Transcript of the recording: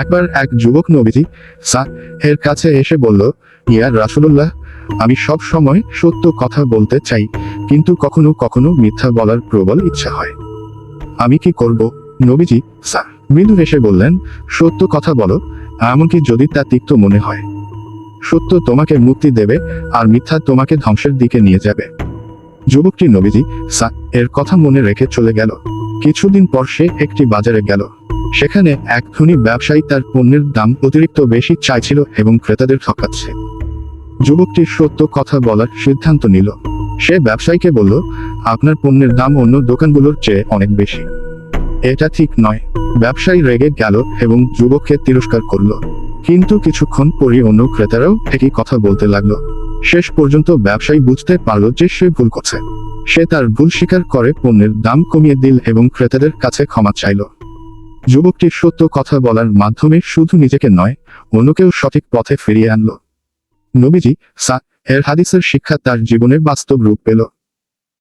একবার এক যুবক নবীজি সা এর কাছে এসে বলল ইয়া রাসূলুল্লাহ, আমি সব সময় সত্য কথা বলতে চাই, কিন্তু কখনো কখনো মিথ্যা বলার প্রবল ইচ্ছা হয়। আমি কি করব? নবীজি সা মৃদু হেসে বললেন, সত্য কথা বলো, এমনকি যদি তা তিক্ত মনে হয়। সত্য তোমাকে মুক্তি দেবে, আর মিথ্যা তোমাকে ধ্বংসের দিকে নিয়ে যাবে। যুবকটি নবীজি সা এর কথা মনে রেখে চলে গেল। কিছুদিন পর সে একটি বাজারে গেল। সেখানে এক ধনী ব্যবসায়ী তার পণ্যের দাম অতিরিক্ত বেশি চাইছিল এবং ক্রেতাদের ঠকাচ্ছে। যুবকটি সত্য কথা বলার সিদ্ধান্ত নিল। সে ব্যবসায়ীকে বলল, আপনার পণ্যের দাম অন্য দোকানগুলোর চেয়ে অনেক বেশি। এটা ঠিক নয়। ব্যবসায়ী রেগে গেল এবং যুবককে তিরস্কার করল। কিন্তু কিছুক্ষণ পরই অন্য ক্রেতারাও একই কথা বলতে লাগল। শেষ পর্যন্ত ব্যবসায়ী বুঝতে পারল যে সে ভুল করছে। সে তার ভুল স্বীকার করে পণ্যের দাম কমিয়ে দিল এবং ক্রেতাদের কাছে ক্ষমা চাইল। যুবকটি সত্য কথা বলার মাধ্যমে শুধু নিজেকে নয়, অন্যকেও সঠিক পথে ফিরিয়ে আনল। নবীজি সা এর হাদিসের শিক্ষা তার জীবনে বাস্তব রূপ পেল।